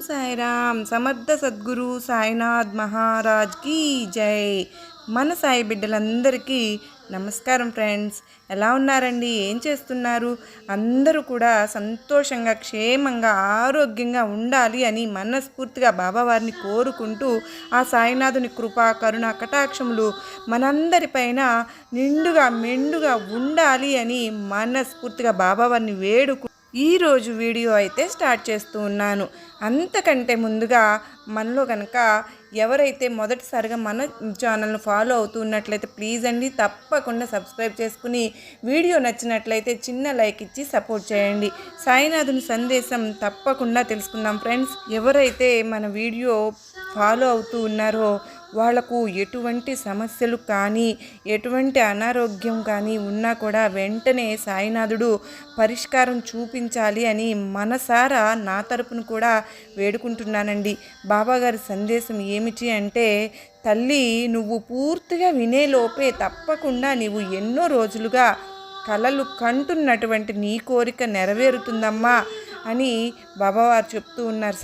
సాయిరామ్ సమర్థ సద్గురు సాయినాథ్ మహారాజ్కి జై. మన సాయి బిడ్డలందరికీ నమస్కారం ఫ్రెండ్స్. ఎలా ఉన్నారండి? ఏం చేస్తున్నారు? అందరూ కూడా సంతోషంగా క్షేమంగా ఆరోగ్యంగా ఉండాలి అని మనస్ఫూర్తిగా బాబావారిని కోరుకుంటూ ఆ సాయినాథుని కృపా కరుణ కటాక్షములు మనందరిపైన నిండుగా మెండుగా ఉండాలి అని మనస్ఫూర్తిగా బాబావారిని వేడుకు ఈరోజు వీడియో అయితే స్టార్ట్ చేస్తూ ఉన్నాను. అంతకంటే ముందుగా మనలో కనుక ఎవరైతే మొదటిసారిగా మన ఛానల్ను ఫాలో అవుతూ ఉన్నట్లయితే ప్లీజ్ అండి తప్పకుండా సబ్స్క్రైబ్ చేసుకుని వీడియో నచ్చినట్లయితే చిన్న లైక్ ఇచ్చి సపోర్ట్ చేయండి. సాయినాథుని సందేశం తప్పకుండా తెలుసుకుందాం ఫ్రెండ్స్. ఎవరైతే మన వీడియో ఫాలో అవుతూ ఉన్నారో వాళ్ళకు ఎటువంటి సమస్యలు కానీ ఎటువంటి అనారోగ్యం కానీ ఉన్నా కూడా వెంటనే సాయినాథుడు పరిష్కారం చూపించాలి అని మనసారా నా తరపున కూడా వేడుకుంటున్నానండి. బాబాగారి సందేశం ఏమిటి అంటే తల్లి నువ్వు పూర్తిగా వినేలోపే తప్పకుండా నీవు ఎన్నో రోజులుగా కలలు కంటున్నటువంటి నీ కోరిక నెరవేరుతుందమ్మా. అని బాబావారు చెప్తూ ఉన్నారు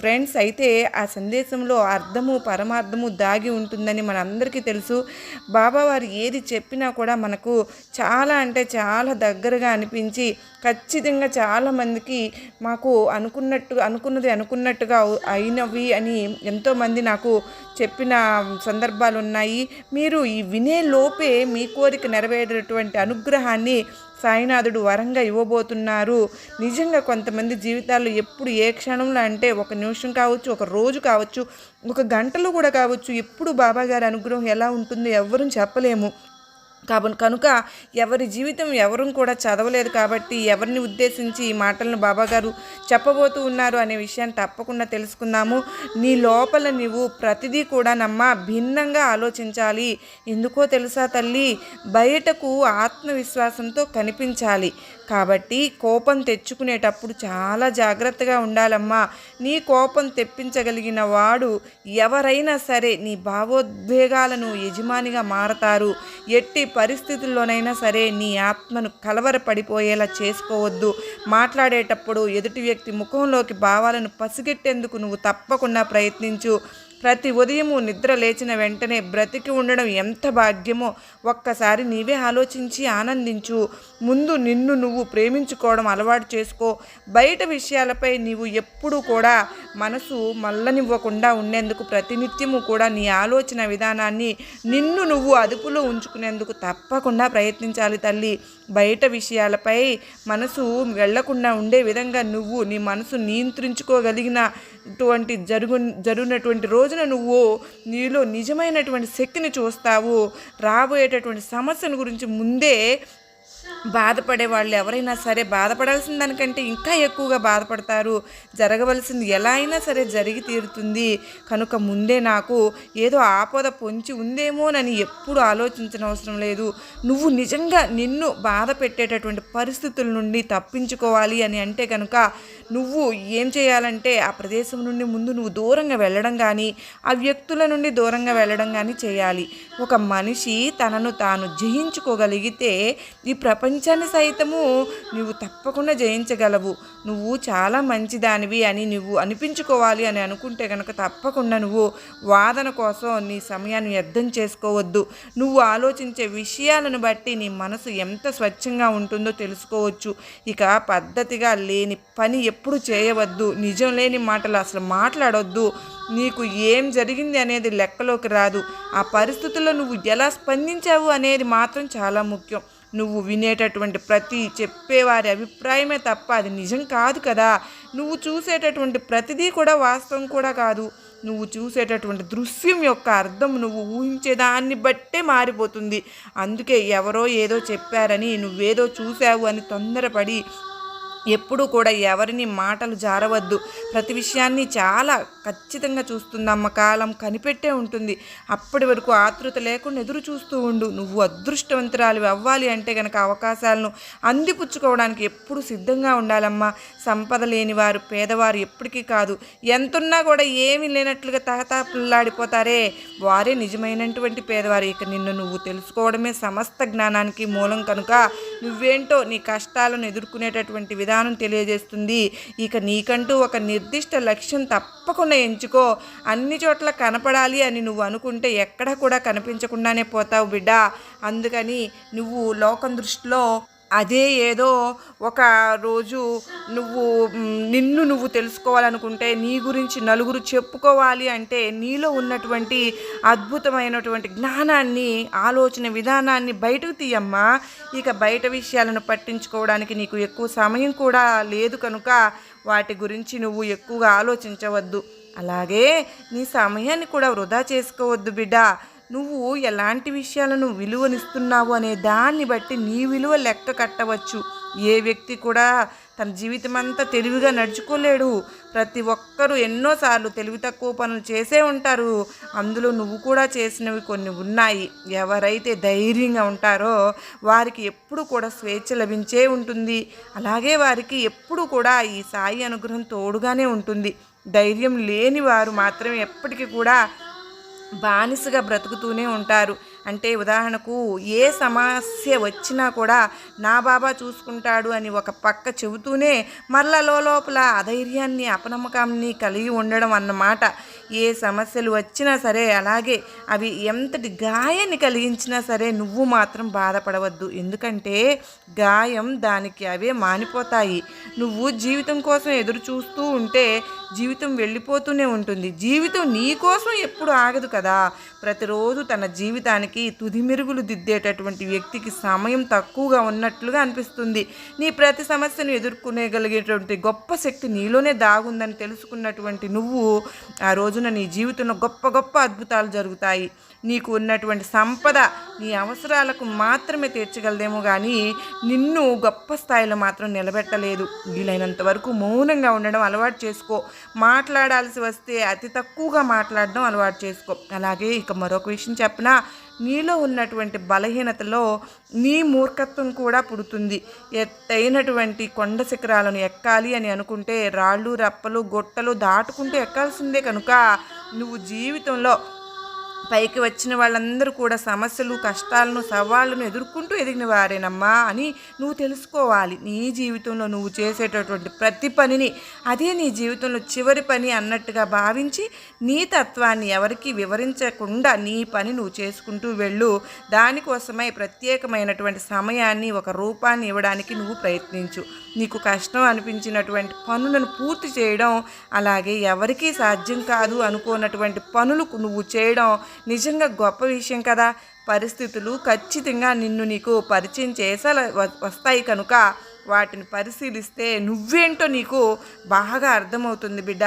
ఫ్రెండ్స్ అయితే ఆ సందేశంలో అర్థము పరమార్థము దాగి ఉంటుందని మనందరికీ తెలుసు. బాబావారు ఏది చెప్పినా కూడా మనకు చాలా అంటే చాలా దగ్గరగా అనిపించి ఖచ్చితంగా చాలామందికి మాకు అనుకున్నట్టు అనుకున్నది అనుకున్నట్టుగా అయినవి అని ఎంతోమంది నాకు చెప్పిన సందర్భాలు ఉన్నాయి మీరు ఈ వినే లోపే మీ కోరిక నెరవేరేటువంటి అనుగ్రహాన్ని సాయినాథుడు వరంగా ఇవ్వబోతున్నారు. నిజంగా కొంతమంది జీవితాల్లో ఎప్పుడు ఏ క్షణంలో అంటే ఒక నిమిషం కావచ్చు ఒక రోజు కావచ్చు ఒక గంటలో కూడా కావచ్చు ఎప్పుడు బాబాగారి అనుగ్రహం ఎలా ఉంటుందో ఎవరూ చెప్పలేము. కాబట్టి కనుక ఎవరి జీవితం ఎవరు కూడా చదవలేదు కాబట్టి ఎవరిని ఉద్దేశించి ఈ మాటలను బాబాగారు చెప్పబోతూ ఉన్నారు అనే విషయాన్ని తప్పకుండా తెలుసుకుందాము. నీ లోపల నీవు ప్రతిదీ కూడా నమ్మ భిన్నంగా ఆలోచించాలి. ఎందుకో తెలుసా తల్లి? బయటకు ఆత్మవిశ్వాసంతో కనిపించాలి. కాబట్టి కోపం తెచ్చుకునేటప్పుడు చాలా జాగ్రత్తగా ఉండాలమ్మా. నీ కోపం తెప్పించగలిగిన వాడు ఎవరైనా సరే నీ భావోద్వేగాలను యజమానిగా మారతారు. ఎట్టి పరిస్థితుల్లోనైనా సరే నీ ఆత్మను కలవరపడిపోయేలా చేసుకోవద్దు. మాట్లాడేటప్పుడు ఎదుటి వ్యక్తి ముఖంలోకి భావాలను పసిగెట్టేందుకు నువ్వు తప్పకుండా ప్రయత్నించు. ప్రతి ఉదయము నిద్ర లేచిన వెంటనే బ్రతికి ఉండడం ఎంత భాగ్యమో ఒక్కసారి నీవే ఆలోచించి ఆనందించు. ముందు నిన్ను నువ్వు ప్రేమించుకోవడం అలవాటు చేసుకో. బయట విషయాలపై నీవు ఎప్పుడూ కూడా మనసు మల్లనివ్వకుండా ఉండేందుకు ప్రతినిత్యము కూడా నీ ఆలోచన విధానాన్ని నిన్ను నువ్వు అదుపులో ఉంచుకునేందుకు తప్పకుండా ప్రయత్నించాలి తల్లి. బయట విషయాలపై మనసు వెళ్ళకుండా ఉండే విధంగా నువ్వు నీ మనసు నియంత్రించుకోగలిగినటువంటి జరుగు జరుగునటువంటి రోజున నువ్వు నీలో నిజమైనటువంటి శక్తిని చూస్తావు. రాబోయేటటువంటి సమస్యను గురించి ముందే బాధపడే వాళ్ళు ఎవరైనా సరే బాధపడాల్సిన దానికంటే ఇంకా ఎక్కువగా బాధపడతారు. జరగవలసింది ఎలా అయినా సరే జరిగి తీరుతుంది. కనుక ముందే నాకు ఏదో ఆపద పొంచి ఉందేమోనని ఎప్పుడు ఆలోచించిన అవసరం లేదు. నువ్వు నిజంగా నిన్ను బాధ పెట్టేటటువంటి పరిస్థితుల నుండి తప్పించుకోవాలి అని అంటే కనుక నువ్వు ఏం చేయాలంటే ఆ ప్రదేశం నుండి ముందు నువ్వు దూరంగా వెళ్ళడం కానీ ఆ వ్యక్తుల నుండి దూరంగా వెళ్ళడం కానీ చేయాలి. ఒక మనిషి తనను తాను జయించుకోగలిగితే ఈ ప్రపంచ ప్రపంచాన్ని సైతము నువ్వు తప్పకుండా జయించగలవు. నువ్వు చాలా మంచిదానివి అని నువ్వు అనిపించుకోవాలి అని అనుకుంటే కనుక తప్పకుండా నువ్వు వాదన కోసం నీ సమయాన్ని వ్యర్థం చేసుకోవద్దు. నువ్వు ఆలోచించే విషయాలను బట్టి నీ మనసు ఎంత స్వచ్ఛంగా ఉంటుందో తెలుసుకోవచ్చు. ఇక పద్ధతిగా లేని పని ఎప్పుడు చేయవద్దు. నిజం లేని మాటలు అసలు మాట్లాడొద్దు. నీకు ఏం జరిగింది అనేది లెక్కలోకి రాదు. ఆ పరిస్థితుల్లో నువ్వు ఎలా స్పందించావు అనేది మాత్రం చాలా ముఖ్యం. నువ్వు వినేటటువంటి ప్రతి చెప్పేవారి అభిప్రాయమే తప్ప అది నిజం కాదు కదా. నువ్వు చూసేటటువంటి ప్రతిదీ కూడా వాస్తవం కూడా కాదు. నువ్వు చూసేటటువంటి దృశ్యం యొక్క అర్థం నువ్వు ఊహించేదాన్ని బట్టే మారిపోతుంది. అందుకే ఎవరో ఏదో చెప్పారని నువ్వేదో చూసావు అని తొందరపడి ఎప్పుడు కూడా ఎవరిని మాటలు జారవద్దు. ప్రతి విషయాన్ని చాలా ఖచ్చితంగా చూస్తుందమ్మ కాలం కనిపెట్టే ఉంటుంది. అప్పటి వరకు ఆతృత లేకుండా ఎదురు చూస్తూ ఉండు. నువ్వు అదృష్టవంతురాలు అవ్వాలి అంటే గనక అవకాశాలను అందిపుచ్చుకోవడానికి ఎప్పుడు సిద్ధంగా ఉండాలమ్మా. సంపద లేని వారు పేదవారు ఎప్పటికీ కాదు. ఎంతున్నా కూడా ఏమీ లేనట్లుగా తహతాపుల్లాడిపోతారే వారే నిజమైనటువంటి పేదవారు. ఇక నిన్ను నువ్వు తెలుసుకోవడమే సమస్త జ్ఞానానికి మూలం కనుక నువ్వేంటో నీ కష్టాలను ఎదుర్కొనేటటువంటి విధానం విధానం తెలియజేస్తుంది. ఇక నీకంటూ ఒక నిర్దిష్ట లక్ష్యం తప్పకుండా ఎంచుకో. అన్ని చోట్ల కనపడాలి అని నువ్వు అనుకుంటే ఎక్కడ కూడా కనిపించకుండానే పోతావు బిడ్డ. అందుకని నువ్వు లోకం దృష్టిలో అదే ఏదో ఒక రోజు నువ్వు నిన్ను నువ్వు తెలుసుకోవాలనుకుంటే నీ గురించి నలుగురు చెప్పుకోవాలి అంటే నీలో ఉన్నటువంటి అద్భుతమైనటువంటి జ్ఞానాన్ని ఆలోచన విధానాన్ని బయటకు తీయమ్మా. ఇక బయట విషయాలను పట్టించుకోవడానికి నీకు ఎక్కువ సమయం కూడా లేదు కనుక వాటి గురించి నువ్వు ఎక్కువగా ఆలోచించవద్దు. అలాగే నీ సమయాన్ని కూడా వృధా చేసుకోవద్దు బిడ్డ. నువ్వు ఎలాంటి విషయాలను విలువనిస్తున్నావు అనే దాన్ని బట్టి నీ విలువ లెక్క కట్టవచ్చు. ఏ వ్యక్తి కూడా తన జీవితం అంతా తెలివిగా నడుచుకోలేడు. ప్రతి ఒక్కరూ ఎన్నోసార్లు తెలివి తక్కువ పనులు చేసే ఉంటారు. అందులో నువ్వు కూడా చేసినవి కొన్ని ఉన్నాయి. ఎవరైతే ధైర్యంగా ఉంటారో వారికి ఎప్పుడు కూడా స్వేచ్ఛ లభించే ఉంటుంది. అలాగే వారికి ఎప్పుడు కూడా ఈ సాయి అనుగ్రహం తోడుగానే ఉంటుంది. ధైర్యం లేని వారు మాత్రమే ఎప్పటికీ కూడా బానిసగా బ్రతుకుతూనే ఉంటారు. అంటే ఉదాహరణకు ఏ సమస్య వచ్చినా కూడా నా బాబా చూసుకుంటాడు అని ఒక పక్క చెబుతూనే మరలా లోపల అధైర్యాన్ని అపనమ్మకాన్ని కలిగి ఉండడం అన్నమాట. ఏ సమస్యలు వచ్చినా సరే అలాగే అవి ఎంతటి గాయాన్ని కలిగించినా సరే నువ్వు మాత్రం బాధపడవద్దు. ఎందుకంటే గాయం దానికి అవే మానిపోతాయి. నువ్వు జీవితం కోసం ఎదురు చూస్తూ ఉంటే జీవితం వెళ్ళిపోతూనే ఉంటుంది. జీవితం నీ కోసం ఎప్పుడు ఆగదు కదా. ప్రతిరోజు తన జీవితానికి తుది మెరుగులు దిద్దేటటువంటి వ్యక్తికి సమయం తక్కువగా ఉన్నట్లుగా అనిపిస్తుంది. నీ ప్రతి సమస్యను ఎదుర్కొనేగలిగేటువంటి గొప్ప శక్తి నీలోనే దాగుందని తెలుసుకున్నటువంటి నువ్వు ఆ రోజున నీ జీవితంలో గొప్ప గొప్ప అద్భుతాలు జరుగుతాయి. నీకు ఉన్నటువంటి సంపద నీ అవసరాలకు మాత్రమే తీర్చగలదేమో కానీ నిన్ను గొప్ప స్థాయిలో మాత్రం నిలబెట్టలేదు. వీలైనంత వరకు మౌనంగా ఉండడం అలవాటు చేసుకో. మాట్లాడాల్సి వస్తే అతి తక్కువగా మాట్లాడడం అలవాటు చేసుకో. అలాగే ఇక మరొక విషయం చెప్పినా నీలో ఉన్నటువంటి బలహీనతలో నీ మూర్ఖత్వం కూడా పుడుతుంది. ఎత్తైనటువంటి కొండ శిఖరాలను ఎక్కాలి అని అనుకుంటే రాళ్ళు రప్పలు గొట్టలు దాటుకుంటూ ఎక్కాల్సిందే కనుక. నువ్వు జీవితంలో పైకి వచ్చిన వాళ్ళందరూ కూడా సమస్యలు కష్టాలను సవాళ్ళను ఎదుర్కొంటూ ఎదిగిన వారేనమ్మా అని నువ్వు తెలుసుకోవాలి. నీ జీవితంలో నువ్వు చేసేటటువంటి ప్రతి పనిని అదే నీ జీవితంలో చివరి పని అన్నట్టుగా భావించి నీ తత్వాన్ని ఎవరికి వివరించకుండా నీ పని నువ్వు చేసుకుంటూ వెళ్ళు. దానికోసమై ప్రత్యేకమైనటువంటి సమయాన్ని ఒక రూపాన్ని ఇవ్వడానికి నువ్వు ప్రయత్నించు. నీకు కష్టం అనిపించినటువంటి పనులను పూర్తి చేయడం అలాగే ఎవరికీ సాధ్యం కాదు అనుకోనటువంటి పనులు నువ్వు చేయడం నిజంగా గొప్ప విషయం కదా. పరిస్థితులు ఖచ్చితంగా నిన్ను నీకు పరిచయం చేసే వస్తాయి కనుక వాటిని పరిశీలిస్తే నువ్వేంటో నీకు బాగా అర్థమవుతుంది బిడ్డ.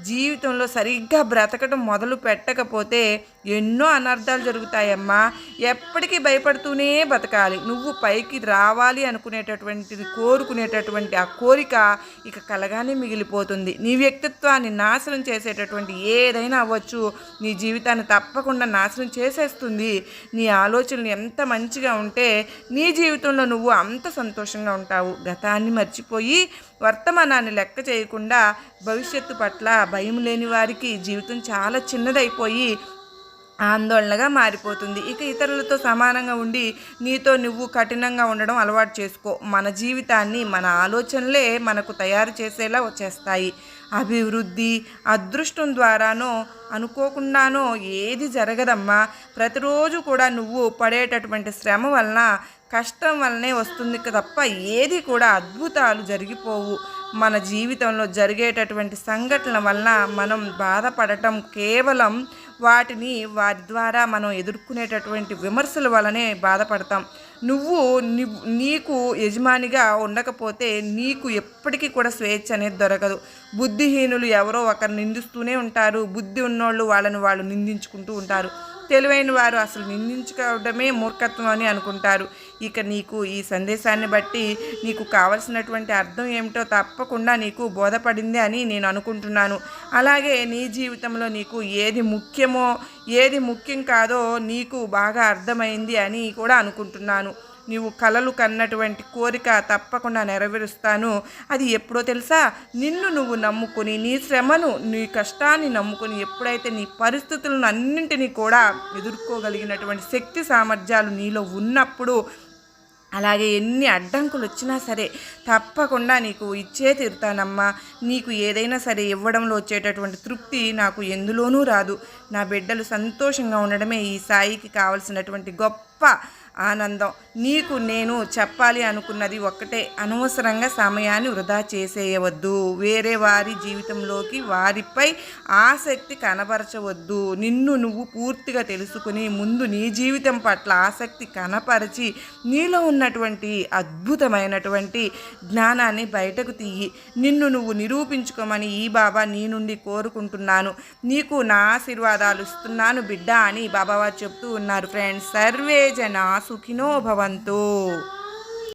జీవితంలో సరిగ్గా బ్రతకడం మొదలు పెట్టకపోతే ఎన్నో అనర్థాలు జరుగుతాయమ్మా. ఎప్పటికీ భయపడుతూనే బతకాలి. నువ్వు పైకి రావాలి అనుకునేటటువంటిది కోరుకునేటటువంటి ఆ కోరిక ఇక కలగానే మిగిలిపోతుంది. నీ వ్యక్తిత్వాన్ని నాశనం చేసేటటువంటి ఏదైనా అవ్వచ్చు. నీ జీవితాన్ని తప్పకుండా నాశనం చేసేస్తుంది. నీ ఆలోచనలు ఎంత మంచిగా ఉంటే నీ జీవితంలో నువ్వు అంత సంతోషంగా ఉంటావు. గతాన్ని మర్చిపోయి వర్తమానాన్ని లెక్క చేయకుండా భవిష్యత్తు పట్ల భయం లేని వారికి జీవితం చాలా చిన్నదైపోయి ఆందోళనగా మారిపోతుంది. ఇక ఇతరులతో సమానంగా ఉండి నీతో నువ్వు కఠినంగా ఉండడం అలవాటు చేసుకో. మన జీవితాన్ని మన ఆలోచనలే మనకు తయారు చేసేలా వచ్చేస్తాయి అభివృద్ధి అదృష్టం ద్వారానో అనుకోకుండానో ఏది జరగదమ్మా. ప్రతిరోజు కూడా నువ్వు పడేటటువంటి శ్రమ వలన కష్టం వల్లనే వస్తుంది తప్ప ఏది కూడా అద్భుతాలు జరిగిపోవు. మన జీవితంలో జరిగేటటువంటి సంఘటనల వలన మనం బాధపడటం కేవలం వాటిని వారి ద్వారా మనం ఎదుర్కొనేటటువంటి విమర్శల వలనే బాధపడతాం. నువ్వు నీకు యజమానిగా ఉండకపోతే నీకు ఎప్పటికీ కూడా స్వేచ్ఛ అనేది దొరకదు. బుద్ధిహీనులు ఎవరో ఒకరు నిందిస్తూనే ఉంటారు. బుద్ధి ఉన్నోళ్ళు వాళ్ళని వాళ్ళు నిందించుకుంటూ ఉంటారు. తెలివైన వారు అసలు నిందించుకోవడమే మూర్ఖత్వం అని అనుకుంటారు. ఇక నీకు ఈ సందేశాన్ని బట్టి నీకు కావలసినటువంటి అర్థం ఏమిటో తప్పకుండా నీకు బోధపడింది అని నేను అనుకుంటున్నాను. అలాగే నీ జీవితంలో నీకు ఏది ముఖ్యమో ఏది ముఖ్యం కాదో నీకు బాగా అర్థమైంది అని కూడా అనుకుంటున్నాను. నీవు కలలు కన్నటువంటి కోరిక తప్పకుండా నెరవేరుస్తాను. అది ఎప్పుడో తెలుసా? నిన్ను నువ్వు నమ్ముకొని నీ శ్రమను నీ కష్టాన్ని నమ్ముకొని ఎప్పుడైతే నీ పరిస్థితులను అన్నింటినీ కూడా ఎదుర్కోగలిగినటువంటి శక్తి సామర్థ్యాలు నీలో ఉన్నప్పుడు అలాగే ఎన్ని అడ్డంకులు వచ్చినా సరే తప్పకుండా నీకు ఇచ్చే తీరుతానమ్మా. నీకు ఏదైనా సరే ఇవ్వడంలో వచ్చేటటువంటి తృప్తి నాకు ఎందులోనూ రాదు. నా బిడ్డలు సంతోషంగా ఉండడమే ఈ సాయికి కావలసినటువంటి గొప్ప ఆనందం. నీకు నేను చెప్పాలి అనుకున్నది ఒక్కటే. అనవసరంగా సమయాన్ని వృధా చేసేయవద్దు. వేరే వారి జీవితంలోకి వారిపై ఆసక్తి కనపరచవద్దు నిన్ను నువ్వు పూర్తిగా తెలుసుకుని ముందు నీ జీవితం పట్ల ఆసక్తి కనపరిచి నీలో ఉన్నటువంటి అద్భుతమైనటువంటి జ్ఞానాన్ని బయటకు తీయి. నిన్ను నువ్వు నిరూపించుకోమని ఈ బాబా నీ నుండి కోరుకుంటున్నాను. నీకు నా ఆశీర్వాదాలు ఇస్తున్నాను బిడ్డ అని బాబావారు చెప్తూ ఉన్నారు. ఫ్రెండ్స్ సర్వే జన సుఖినో భవంతు.